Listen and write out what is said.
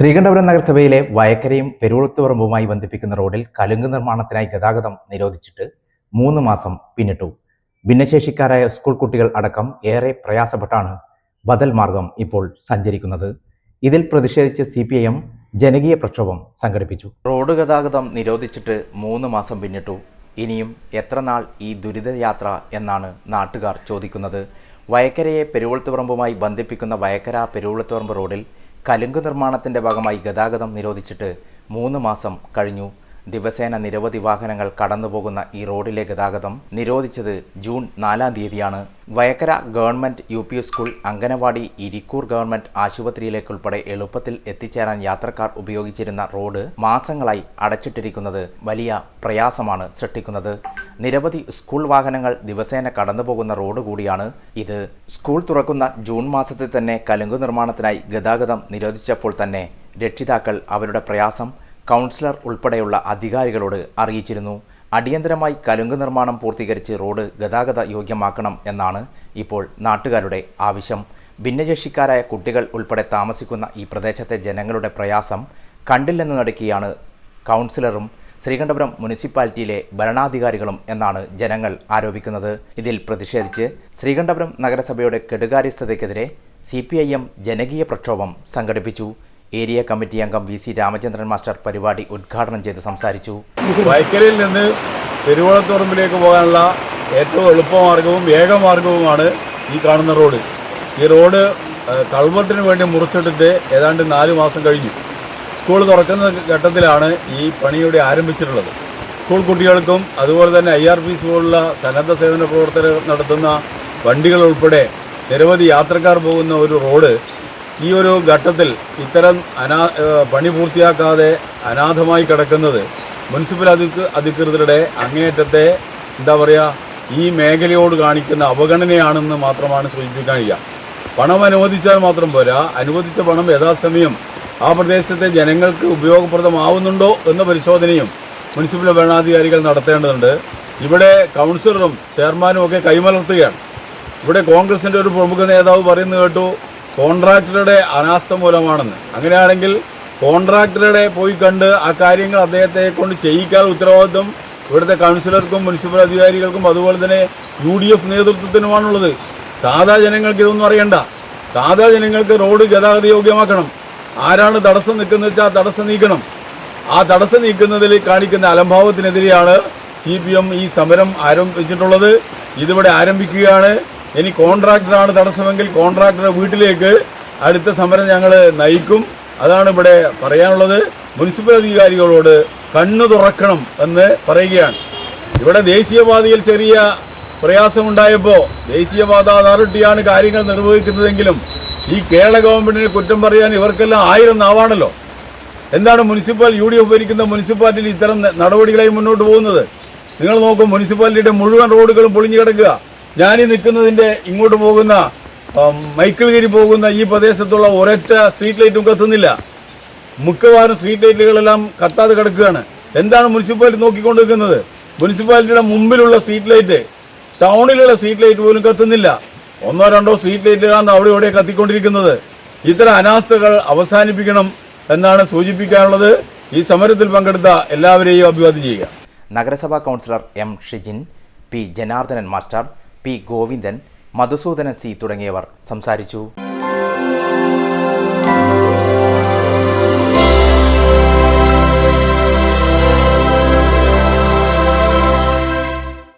ശ്രീകണ്ഠപുരം നഗരസഭയിലെ വയക്കരയും പെരുവളത്തുപറമ്പുമായി ബന്ധിപ്പിക്കുന്ന റോഡിൽ കലുങ്ക് നിർമ്മാണത്തിനായി ഗതാഗതം നിരോധിച്ചിട്ട് മൂന്ന് മാസം പിന്നിട്ടു. ഭിന്നശേഷിക്കാരായ സ്കൂൾ കുട്ടികൾ അടക്കം ഏറെ പ്രയാസപ്പെട്ടാണ് ബദൽ മാർഗം ഇപ്പോൾ സഞ്ചരിക്കുന്നത്. ഇതിൽ പ്രതിഷേധിച്ച് സി പി ജനകീയ പ്രക്ഷോഭം സംഘടിപ്പിച്ചു. റോഡ് ഗതാഗതം നിരോധിച്ചിട്ട് മൂന്ന് മാസം പിന്നിട്ടു. ഇനിയും എത്ര നാൾ ഈ ദുരിതയാത്ര എന്നാണ് നാട്ടുകാർ ചോദിക്കുന്നത്. വയക്കരയെ പെരുവളത്തുപറമ്പുമായി ബന്ധിപ്പിക്കുന്ന വയക്കര പെരുവളത്തുപറമ്പ് റോഡിൽ കലുങ്ക് നിർമ്മാണത്തിന്റെ ഭാഗമായി ഗതാഗതം നിരോധിച്ചിട്ട് മൂന്ന് മാസം കഴിഞ്ഞു. ദിവസേന നിരവധി വാഹനങ്ങൾ കടന്നുപോകുന്ന ഈ റോഡിലെ ഗതാഗതം നിരോധിച്ചത് ജൂൺ നാലാം തീയതിയാണ്. Vayakkara government U P school anganwadi Irikkur government ആശുപത്രിയിലേക്കുൾപ്പെടെ എളുപ്പത്തിൽ എത്തിച്ചേരാൻ യാത്രക്കാർ ഉപയോഗിച്ചിരുന്ന റോഡ് മാസങ്ങളായി അടച്ചിട്ടിരിക്കുന്നത് വലിയ പ്രയാസമാണ് സൃഷ്ടിക്കുന്നത്. നിരവധി സ്കൂൾ വാഹനങ്ങൾ ദിവസേന കടന്നുപോകുന്ന റോഡ് കൂടിയാണ് ഇത്. സ്കൂൾ തുറക്കുന്ന ജൂൺ മാസത്തിൽ തന്നെ കലുങ്ക് നിർമ്മാണത്തിനായി ഗതാഗതം നിരോധിച്ചപ്പോൾ തന്നെ രക്ഷിതാക്കൾ അവരുടെ പ്രയാസം കൗൺസിലർ ഉൾപ്പെടെയുള്ള അധികാരികളോട് അറിയിച്ചിരുന്നു. അടിയന്തരമായി കലുങ്ക് നിർമ്മാണം പൂർത്തീകരിച്ച് റോഡ് ഗതാഗത യോഗ്യമാക്കണം എന്നാണ് ഇപ്പോൾ നാട്ടുകാരുടെ ആവശ്യം. ഭിന്നശേഷിക്കാരായ കുട്ടികൾ ഉൾപ്പെടെ താമസിക്കുന്ന ഈ പ്രദേശത്തെ ജനങ്ങളുടെ പ്രയാസം കണ്ടില്ലെന്ന് നടക്കുകയാണ് കൗൺസിലറും ശ്രീകണ്ഠപുരം മുനിസിപ്പാലിറ്റിയിലെ ഭരണാധികാരികളും എന്നാണ് ജനങ്ങൾ ആരോപിക്കുന്നത്. ഇതിൽ പ്രതിഷേധിച്ച് ശ്രീകണ്ഠപുരം നഗരസഭയുടെ കെടുകാര്യസ്ഥതയ്ക്കെതിരെ സി പി ഐ എം ജനകീയ പ്രക്ഷോഭം സംഘടിപ്പിച്ചു. ഏരിയ കമ്മിറ്റി അംഗം വി സി രാമചന്ദ്രൻ മാസ്റ്റർ പരിപാടി ഉദ്ഘാടനം ചെയ്ത് സംസാരിച്ചു. വൈക്കലിൽ നിന്ന് തിരുവോണത്തുറമ്പിലേക്ക് പോകാനുള്ള ഏറ്റവും എളുപ്പമാർഗവും വേഗമാർഗവുമാണ് ഈ കാണുന്ന റോഡ്. ഈ റോഡ് കൾവർട്ടിന് വേണ്ടി മുറിച്ചിട്ടിട്ട് ഏതാണ്ട് നാല് മാസം കഴിഞ്ഞു. സ്കൂൾ തുറക്കുന്ന ഘട്ടത്തിലാണ് ഈ പണിയുടെ ആരംഭിച്ചിട്ടുള്ളത്. സ്കൂൾ കുട്ടികൾക്കും അതുപോലെ തന്നെ ഐ ആർ പി പോലുള്ള സന്നദ്ധ സേവന പ്രവർത്തകർ നടത്തുന്ന വണ്ടികൾ ഉൾപ്പെടെ നിരവധി യാത്രക്കാർ പോകുന്ന ഒരു റോഡ് ഈ ഒരു ഘട്ടത്തിൽ ഇത്തരം അനാ പണി പൂർത്തിയാക്കാതെ അനാഥമായി കിടക്കുന്നത് മുനിസിപ്പൽ അധികൃ അധികൃതരുടെ അങ്ങേയറ്റത്തെ എന്താ പറയുക ഈ മേഖലയോട് കാണിക്കുന്ന അവഗണനയാണെന്ന് മാത്രമാണ് സൂചിപ്പിക്കാൻ കഴിയുക. പണം അനുവദിച്ചാൽ മാത്രം പോരാ. അനുവദിച്ച പണം യഥാസമയം ആ പ്രദേശത്തെ ജനങ്ങൾക്ക് ഉപയോഗപ്രദമാവുന്നുണ്ടോ എന്ന പരിശോധനയും മുനിസിപ്പൽ ഭരണാധികാരികൾ നടത്തേണ്ടതുണ്ട്. ഇവിടെ കൗൺസിലറും ചെയർമാനും ഒക്കെ കൈമലർത്തുകയാണ്. ഇവിടെ കോൺഗ്രസിന്റെ ഒരു പ്രമുഖ നേതാവ് പറയുന്നത് കേട്ടു കോൺട്രാക്ടറുടെ അനാസ്ഥ മൂലമാണെന്ന്. അങ്ങനെയാണെങ്കിൽ കോൺട്രാക്ടറുടെ പോയി കണ്ട് ആ കാര്യങ്ങൾ അദ്ദേഹത്തെ കൊണ്ട് ചെയ്യിക്കാൻ ഉത്തരവാദിത്വം ഇവിടുത്തെ കൗൺസിലർക്കും മുനിസിപ്പൽ അധികാരികൾക്കും അതുപോലെ തന്നെ യു ഡി എഫ് നേതൃത്വത്തിനുമാണുള്ളത്. സാധാ ജനങ്ങൾക്ക് ഇതൊന്നും അറിയണ്ട. സാധാ ജനങ്ങൾക്ക് റോഡ് ഗതാഗത യോഗ്യമാക്കണം ആരാണ് തടസ്സം നിൽക്കുന്നത് വെച്ചാൽ ആ തടസ്സം നീക്കണം. ആ തടസ്സം നീക്കുന്നതിൽ കാണിക്കുന്ന അലംഭാവത്തിനെതിരെയാണ് സി പി എം ഈ സമരം ആരംഭിച്ചിട്ടുള്ളത്. ഇതിവിടെ ആരംഭിക്കുകയാണ്. ഇനി കോൺട്രാക്ടറാണ് തടസ്സമെങ്കിൽ കോൺട്രാക്ടറുടെ വീട്ടിലേക്ക് അടുത്ത സമരം ഞങ്ങൾ നയിക്കും. അതാണ് ഇവിടെ പറയാനുള്ളത്. മുനിസിപ്പൽ അധികാരികളോട് കണ്ണു തുറക്കണം എന്ന് പറയുകയാണ്. ഇവിടെ ദേശീയപാതയിൽ ചെറിയ പ്രയാസമുണ്ടായപ്പോൾ ദേശീയപാത അതോറിറ്റിയാണ് കാര്യങ്ങൾ നിർവഹിക്കുന്നതെങ്കിലും ഈ കേരള ഗവൺമെന്റിനെ കുറ്റം പറയാൻ ഇവർക്കെല്ലാം ആയിരം നാവാണല്ലോ. എന്താണ് മുനിസിപ്പൽ യു ഡി എഫ് ഭരിക്കുന്ന മുനിസിപ്പാലിറ്റിയിൽ ഇത്തരം നടപടികളായി മുന്നോട്ട് പോകുന്നത്? നിങ്ങൾ നോക്കും മുനിസിപ്പാലിറ്റിയുടെ മുഴുവൻ റോഡുകളും പൊളിഞ്ഞു കിടക്കുക. ഞാനീ നിൽക്കുന്നതിന്റെ ഇങ്ങോട്ട് പോകുന്ന മൈക്കിൾ മൈക്കിൾഗിരി പോകുന്ന ഈ പ്രദേശത്തുള്ള ഒരൊറ്റ സ്ട്രീറ്റ് ലൈറ്റും കത്തുന്നില്ല. മിക്കവാറും സ്ട്രീറ്റ് ലൈറ്റുകളെല്ലാം കത്താതെ കിടക്കുകയാണ്. എന്താണ് മുനിസിപ്പാലിറ്റി നോക്കിക്കൊണ്ടിരിക്കുന്നത്? മുനിസിപ്പാലിറ്റിയുടെ മുമ്പിലുള്ള സ്ട്രീറ്റ് ലൈറ്റ് ടൗണിലുള്ള സ്ട്രീറ്റ് ലൈറ്റ് പോലും കത്തുന്നില്ല. ഒന്നോ രണ്ടോ സ്ട്രീറ്റ് ലൈറ്റുകളാണ് അവിടെ ഇവിടെ കത്തിക്കൊണ്ടിരിക്കുന്നത്. ഇത്തരം അനാസ്ഥകൾ അവസാനിപ്പിക്കണം എന്നാണ് സൂചിപ്പിക്കാനുള്ളത്. ഈ സമരത്തിൽ പങ്കെടുത്ത എല്ലാവരെയും അഭിവാദ്യം ചെയ്യുക. നഗരസഭാ councillor M Shijin P Janardhanan master P Govindan Madhusudanan C തുടങ്ങിയവർ സംസാരിച്ചു.